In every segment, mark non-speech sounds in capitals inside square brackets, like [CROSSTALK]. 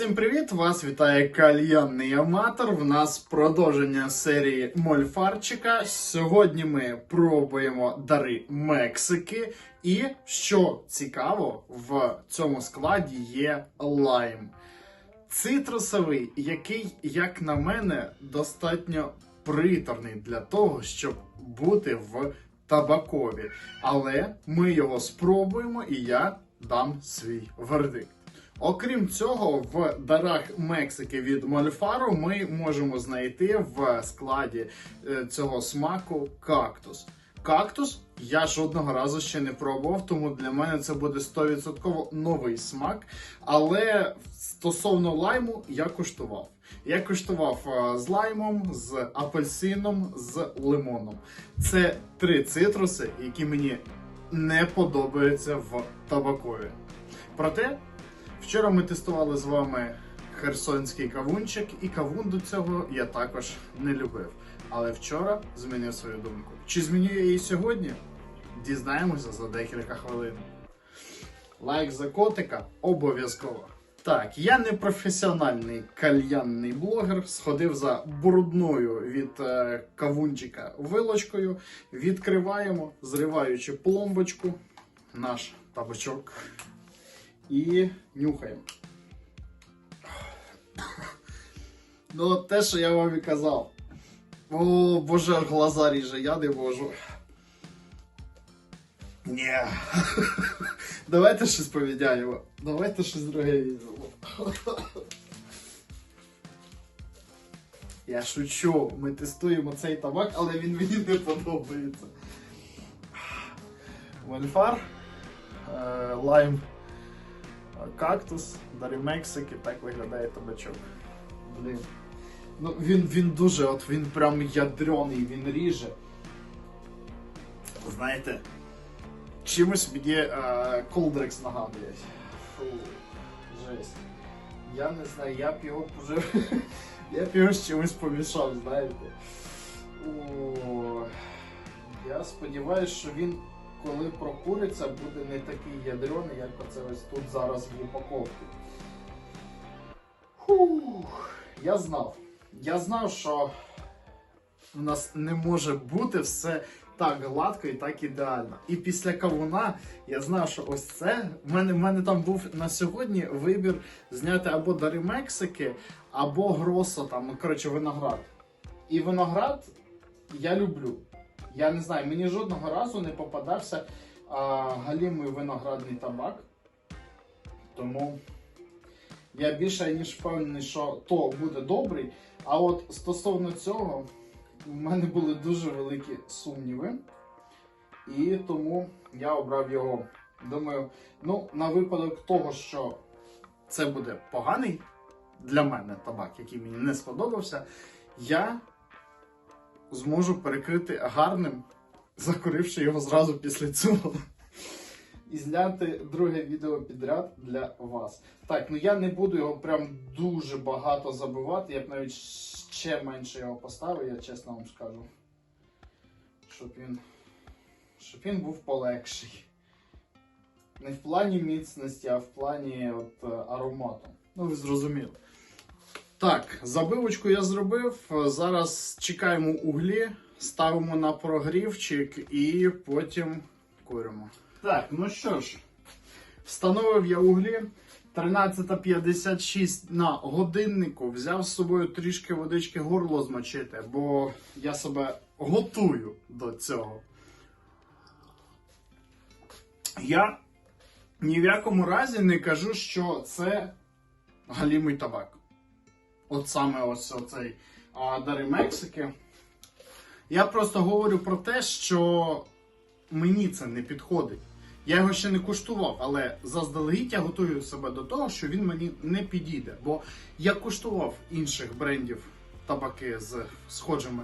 Всім привіт! Вас вітає кальянний аматор. В нас продовження серії Мольфарчика. Сьогодні ми пробуємо дари Мексики. І що цікаво, в цьому складі є лайм. Цитрусовий, який, як на мене, достатньо приторний для того, щоб бути в табакові. Але ми його спробуємо, і я дам свій вердикт. Окрім цього, в дарах Мексики від Мольфару ми можемо знайти в складі е, цього смаку кактус. Кактус я жодного разу ще не пробував, тому для мене це буде 100% новий смак. Але стосовно лайму я куштував. Я куштував е, з лаймом, з апельсином, з лимоном. Це три цитруси, які мені не подобаються в табакові. Проте Вчора ми тестували з вами херсонський кавунчик, і кавун до цього я також не любив. Але вчора змінив свою думку. Чи зміню я її сьогодні? Дізнаємося за декілька хвилин. Лайк за котика обов'язково. Так, я не професіональний кальянний блогер. Сходив за брудною від е, кавунчика вилочкою. Відкриваємо, зриваючи пломбочку, наш табачок і нюхаємо. [LAUGHS] Ну, те, що я вам і казав. О, боже, глаза ріже, я не можу. Ні. [LAUGHS] Давайте щось поміняємо. Давайте щось друге візьмемо. [LAUGHS] Я шучу, ми тестуємо цей табак, але він мені не подобається. Вольфар, е, лайм кактус, дари Мексики, так виглядає табачок. Блін. Ну, він, він дуже, от він прям ядрений, він ріже. Знаєте, чимось мені Колдрекс нагадує. Фу, жесть. Я не знаю, я б його вже. [LAUGHS] я б його з чимось помішав, знаєте. О, я сподіваюся, що він коли прокуриться, буде не такий ядрений, як оце ось тут зараз в упаковці. Фух, я знав. Я знав, що у нас не може бути все так гладко і так ідеально. І після кавуна я знав, що ось це. В мене, в мене там був на сьогодні вибір зняти або дари Мексики, або Гросо, там, ну, коротше, виноград. І виноград я люблю. Я не знаю, мені жодного разу не попадався а, галімий виноградний табак. Тому я більше ніж впевнений, що то буде добрий. А от стосовно цього, в мене були дуже великі сумніви. І тому я обрав його. Думаю, ну, на випадок того, що це буде поганий для мене табак, який мені не сподобався, я зможу перекрити гарним, закуривши його зразу після цього. І зняти друге відео підряд для вас. Так, ну я не буду його прям дуже багато забивати. Я б навіть ще менше його поставив, я чесно вам скажу. Щоб він. Щоб він був полегший. Не в плані міцності, а в плані от, аромату. Ну, ви зрозуміли. Так, забивочку я зробив. Зараз чекаємо углі, ставимо на прогрівчик і потім куримо. Так, ну що ж, встановив я углі. 13.56 на годиннику. Взяв з собою трішки водички горло змочити, бо я себе готую до цього. Я ні в якому разі не кажу, що це галімий табак. От саме ось оцей Дари Мексики. Я просто говорю про те, що мені це не підходить. Я його ще не куштував, але заздалегідь я готую себе до того, що він мені не підійде. Бо я куштував інших брендів табаки з схожими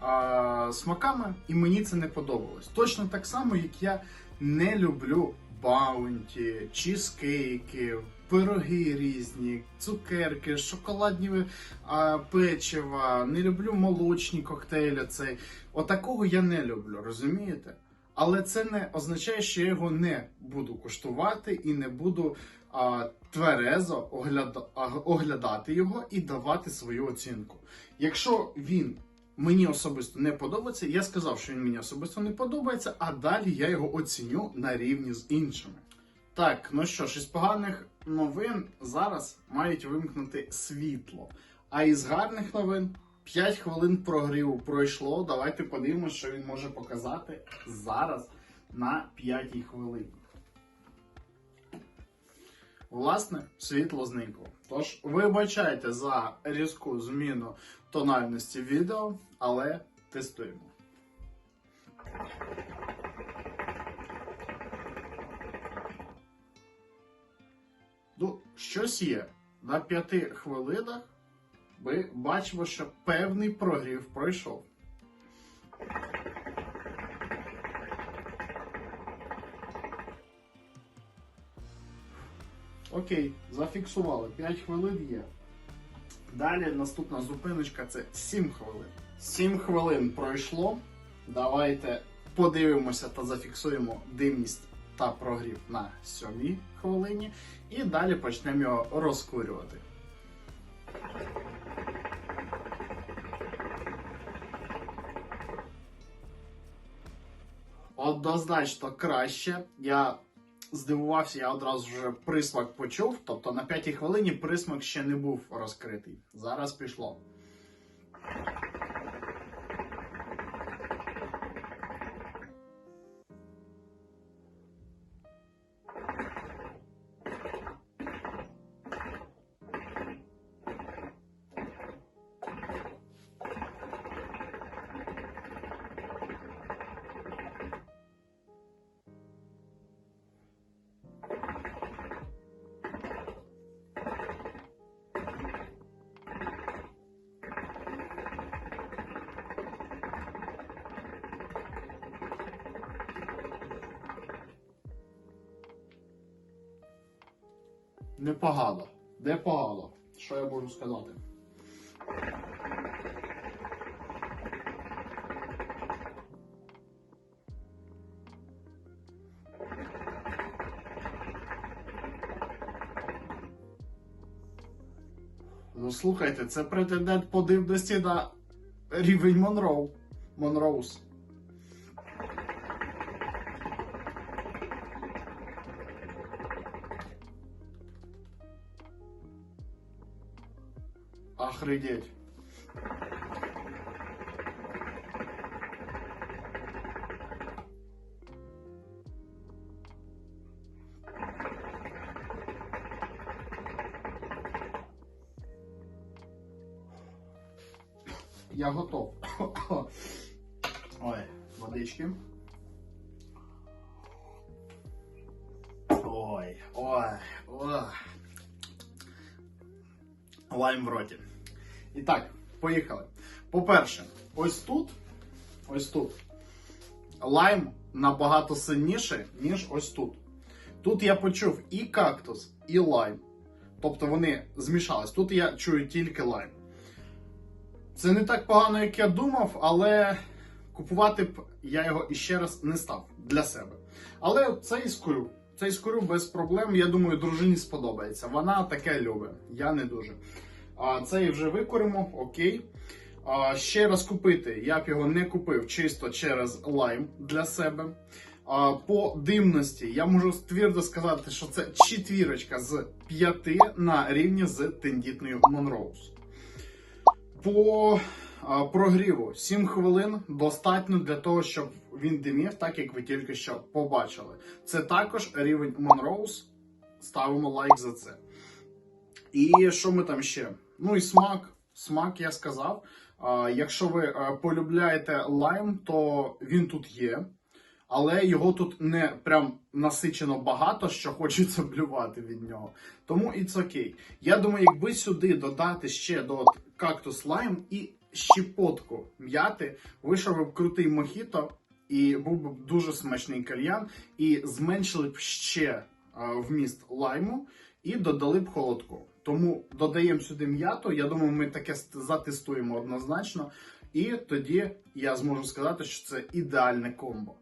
а, смаками, і мені це не подобалось. Точно так само, як я не люблю баунті, чізкейки, пироги різні, цукерки, шоколадні а, печива, не люблю молочні коктейлі. Цей. Отакого я не люблю, розумієте? Але це не означає, що я його не буду куштувати і не буду а, тверезо огляда- оглядати його і давати свою оцінку. Якщо він мені особисто не подобається, я сказав, що він мені особисто не подобається, а далі я його оціню на рівні з іншими. Так, ну що ж, із поганих новин зараз мають вимкнути світло. А із гарних новин 5 хвилин прогріву пройшло. Давайте подивимося, що він може показати зараз на 5 хвилині. Власне, світло зникло. Тож, вибачайте за різку зміну тональності відео, але тестуємо. Щось є. На п'яти хвилинах ми бачимо, що певний прогрів пройшов. Окей, зафіксували. 5 хвилин є. Далі наступна зупиночка це 7 хвилин. 7 хвилин пройшло. Давайте подивимося та зафіксуємо димність та прогрів на 7 хвилині. І далі почнемо його розкурювати. Однозначно краще. Я здивувався, я одразу вже присмак почув. Тобто на п'ятій хвилині присмак ще не був розкритий. Зараз пішло. Непогано. Непогано. Що я можу сказати? Ну слухайте, це претендент по дивності на рівень Монроу. Монроуз. Охренеть. Я готов. Ой, водички. Ой, ой, ой. Лайм в роті. І так, поїхали. По-перше, ось тут, ось тут, лайм набагато сильніше, ніж ось тут. Тут я почув і кактус, і лайм. Тобто вони змішались. Тут я чую тільки лайм. Це не так погано, як я думав, але купувати б я його іще раз не став для себе. Але це і скурю. Це і без проблем. Я думаю, дружині сподобається. Вона таке любить. Я не дуже. А цей вже викуримо, окей. Ще раз купити. Я б його не купив чисто через лайм для себе. По димності я можу твердо сказати, що це четвірочка з п'яти на рівні з тендітною Монроуз. По прогріву 7 хвилин достатньо для того, щоб він димів, так як ви тільки що побачили. Це також рівень Monrose. Ставимо лайк за це. І що ми там ще? Ну і смак. Смак я сказав. Якщо ви а, полюбляєте лайм, то він тут є. Але його тут не прям насичено багато, що хочеться блювати від нього. Тому it's окей. Я думаю, якби сюди додати ще до кактус лайм і щепотку м'яти, вийшов б крутий мохіто, і був би дуже смачний кальян, і зменшили б ще а, вміст лайму і додали б холодку. Тому додаємо сюди м'яту. Я думаю, ми таке ст- затестуємо однозначно. І тоді я зможу сказати, що це ідеальне комбо.